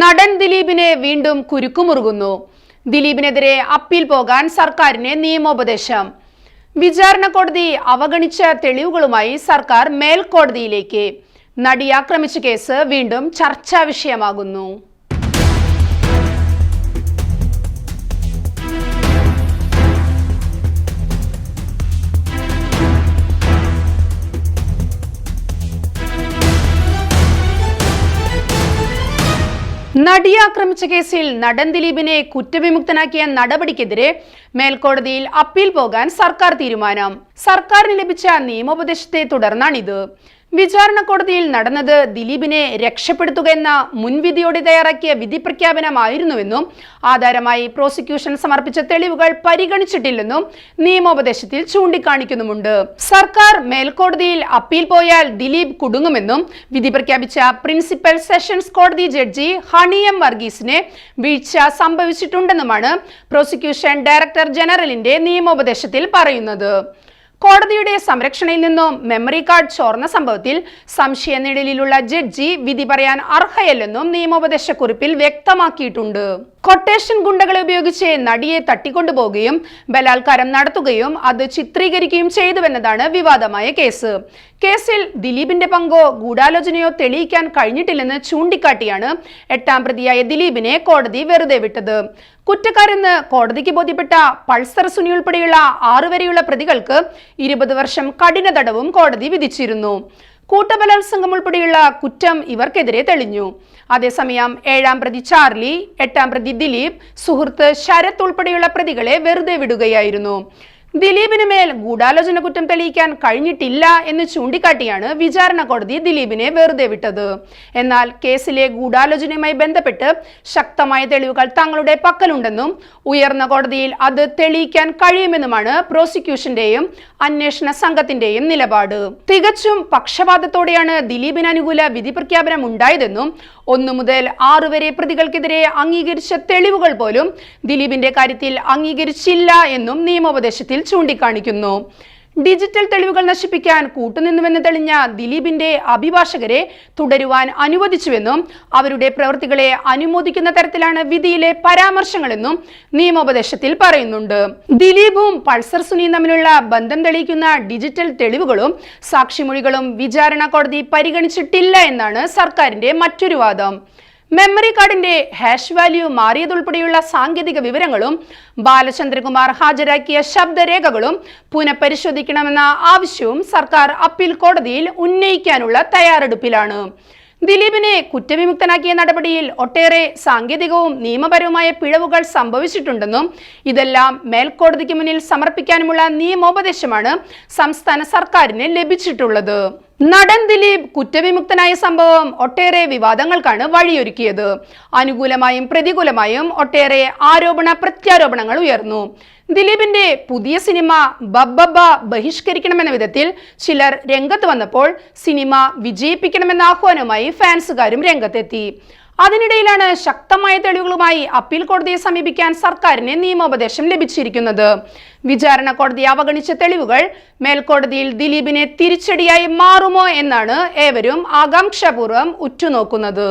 നടൻ ദിലീപിനെ വീണ്ടും കുരുക്കുമുറുകുന്നു. ദിലീപിനെതിരെ അപ്പീൽ പോകാൻ സർക്കാരിന് നിയമോപദേശം. വിചാരണ കോടതി അവഗണിച്ച തെളിവുകളുമായി സർക്കാർ മേൽക്കോടതിയിലേക്ക്. നടി ആക്രമിച്ച കേസ് വീണ്ടും ചർച്ചാ വിഷയമാകുന്നു. നടിയെ ആക്രമിച്ച കേസിൽ നടൻ ദിലീപിനെ കുറ്റവിമുക്തനാക്കിയ നടപടിക്കെതിരെ മേൽക്കോടതിയിൽ അപ്പീൽ പോകാൻ സർക്കാർ തീരുമാനം. സർക്കാരിന് ലഭിച്ച നിയമോപദേശത്തെ തുടർന്നാണിത്. വിചാരണ കോടതിയിൽ നടന്നത് ദിലീപിനെ രക്ഷപ്പെടുത്തുകയെന്ന മുൻവിധിയോടെ തയ്യാറാക്കിയ വിധി പ്രഖ്യാപനമായിരുന്നുവെന്നും ആധാരമായി പ്രോസിക്യൂഷൻ സമർപ്പിച്ച തെളിവുകൾ പരിഗണിച്ചിട്ടില്ലെന്നും നിയമോപദേശത്തിൽ ചൂണ്ടിക്കാണിക്കുന്നുമുണ്ട്. സർക്കാർ മേൽക്കോടതിയിൽ അപ്പീൽ പോയാൽ ദിലീപ് കുടുങ്ങുമെന്നും വിധി പ്രഖ്യാപിച്ച പ്രിൻസിപ്പൽ സെഷൻസ് കോടതി ജഡ്ജി ഹണി എം വർഗീസിനെ വീഴ്ച സംഭവിച്ചിട്ടുണ്ടെന്നുമാണ് പ്രോസിക്യൂഷൻ ഡയറക്ടർ ജനറലിന്റെ നിയമോപദേശത്തിൽ പറയുന്നത്. കോടതിയുടെ സംരക്ഷണയിൽ നിന്നും മെമ്മറി കാർഡ് ചോർന്ന സംഭവത്തിൽ സംശയനിഴലിലുള്ള ജഡ്ജി വിധി പറയാൻ അർഹയല്ലെന്നും നിയമോപദേശക്കുറിപ്പിൽ വ്യക്തമാക്കിയിട്ടുണ്ട്. കൊട്ടേഷൻ ഗുണ്ടകളെ ഉപയോഗിച്ച് നടിയെ തട്ടിക്കൊണ്ടുപോകുകയും ബലാത്കാരം നടത്തുകയും അത് ചിത്രീകരിക്കുകയും ചെയ്തുവെന്നതാണ് വിവാദമായ കേസ്. കേസിൽ ദിലീപിന്റെ പങ്കോ ഗൂഢാലോചനയോ തെളിയിക്കാൻ കഴിഞ്ഞിട്ടില്ലെന്ന് ചൂണ്ടിക്കാട്ടിയാണ് എട്ടാം പ്രതിയായ ദിലീപിനെ കോടതി വെറുതെ വിട്ടത്. കുറ്റക്കാരെന്ന് കോടതിക്ക് ബോധ്യപ്പെട്ട പൾസർ സുനി ഉൾപ്പെടെയുള്ള ആറുവരെയുള്ള പ്രതികൾക്ക് ഇരുപത് വർഷം കഠിന തടവും കോടതി വിധിച്ചിരുന്നു. കൂട്ടബലാത്സംഗം ഉൾപ്പെടെയുള്ള കുറ്റം ഇവർക്കെതിരെ തെളിഞ്ഞു. അതേസമയം ഏഴാം പ്രതി ചാർലി എട്ടാം പ്രതി ദിലീപ് സുഹൃത്ത് ശരത് ഉൾപ്പെടെയുള്ള പ്രതികളെ വെറുതെ വിടുകയായിരുന്നു. ദിലീപിന് മേൽ ഗൂഢാലോചന കുറ്റം തെളിയിക്കാൻ കഴിഞ്ഞിട്ടില്ല എന്ന് ചൂണ്ടിക്കാട്ടിയാണ് വിചാരണ കോടതി ദിലീപിനെ വെറുതെ വിട്ടത്. എന്നാൽ കേസിലെ ഗൂഢാലോചനയുമായി ബന്ധപ്പെട്ട് ശക്തമായ തെളിവുകൾ തങ്ങളുടെ പക്കലുണ്ടെന്നും ഉയർന്ന കോടതിയിൽ അത് തെളിയിക്കാൻ കഴിയുമെന്നുമാണ് പ്രോസിക്യൂഷന്റെയും അന്വേഷണ സംഘത്തിന്റെയും നിലപാട്. തികച്ചും പക്ഷപാതത്തോടെയാണ് ദിലീപിന് അനുകൂല വിധി പ്രഖ്യാപനം ഉണ്ടായതെന്നും ഒന്നു മുതൽ ആറു വരെ പ്രതികൾക്കെതിരെ അംഗീകരിച്ച തെളിവുകൾ പോലും ദിലീപിന്റെ കാര്യത്തിൽ അംഗീകരിച്ചില്ല എന്നും നിയമോപദേശത്തിൽ ചൂണ്ടിക്കാണിക്കുന്നു. ഡിജിറ്റൽ തെളിവുകൾ നശിപ്പിക്കാൻ കൂട്ടുനിന്നുവെന്ന് തെളിഞ്ഞ ദിലീപിന്റെ അഭിഭാഷകരെ തുടരുവാൻ അനുവദിച്ചുവെന്നും അവരുടെ പ്രവൃത്തികളെ അനുമോദിക്കുന്ന തരത്തിലാണ് വിധിയിലെ പരാമർശങ്ങളെന്നും നിയമോപദേശത്തിൽ പറയുന്നുണ്ട്. ദിലീപും പൾസർ സുനിയും തമ്മിലുള്ള ബന്ധം തെളിയിക്കുന്ന ഡിജിറ്റൽ തെളിവുകളും സാക്ഷിമൊഴികളും വിചാരണ കോടതി പരിഗണിച്ചിട്ടില്ല എന്നാണ് സർക്കാരിന്റെ മറ്റൊരു വാദം. മെമ്മറി കാർഡിന്റെ ഹാഷ് വാല്യൂ മാറിയതുൾപ്പെടെയുള്ള സാങ്കേതിക വിവരങ്ങളും ബാലചന്ദ്രകുമാർ ഹാജരാക്കിയ ശബ്ദരേഖകളും പുനഃപരിശോധിക്കണമെന്ന ആവശ്യവും സർക്കാർ അപ്പീൽ കോടതിയിൽ ഉന്നയിക്കാനുള്ള തയ്യാറെടുപ്പിലാണ്. ദിലീപിനെ കുറ്റവിമുക്തനാക്കിയ നടപടിയിൽ ഒട്ടേറെ സാങ്കേതികവും നിയമപരവുമായ പിഴവുകൾ സംഭവിച്ചിട്ടുണ്ടെന്നും ഇതെല്ലാം മേൽക്കോടതിക്ക് മുന്നിൽ സമർപ്പിക്കാനുമുള്ള നിയമോപദേശമാണ് സംസ്ഥാന സർക്കാരിന് ലഭിച്ചിട്ടുള്ളത്. നടൻ ദിലീപ് കുറ്റവിമുക്തനായ സംഭവം ഒട്ടേറെ വിവാദങ്ങൾക്കാണ് വഴിയൊരുക്കിയത്. അനുകൂലമായും പ്രതികൂലമായും ഒട്ടേറെ ആരോപണ പ്രത്യാരോപണങ്ങൾ ഉയർന്നു. ദിലീപിന്റെ പുതിയ സിനിമ ബബ്ബബ ബഹിഷ്കരിക്കണമെന്ന വിധത്തിൽ ചിലർ രംഗത്ത് വന്നപ്പോൾ സിനിമ വിജയിപ്പിക്കണമെന്ന ആഹ്വാനവുമായി ഫാൻസുകാരും രംഗത്തെത്തി. അതിനിടയിലാണ് ശക്തമായ തെളിവുകളുമായി അപ്പീൽ കോടതിയെ സമീപിക്കാൻ സർക്കാരിന് നിയമോപദേശം ലഭിച്ചിരിക്കുന്നത്. വിചാരണ കോടതി അവഗണിച്ച തെളിവുകൾ മേൽക്കോടതിയിൽ ദിലീപിനെ തിരിച്ചടിയായി മാറുമോ എന്നാണ് ഏവരും ആകാംക്ഷാപൂർവം ഉറ്റുനോക്കുന്നത്.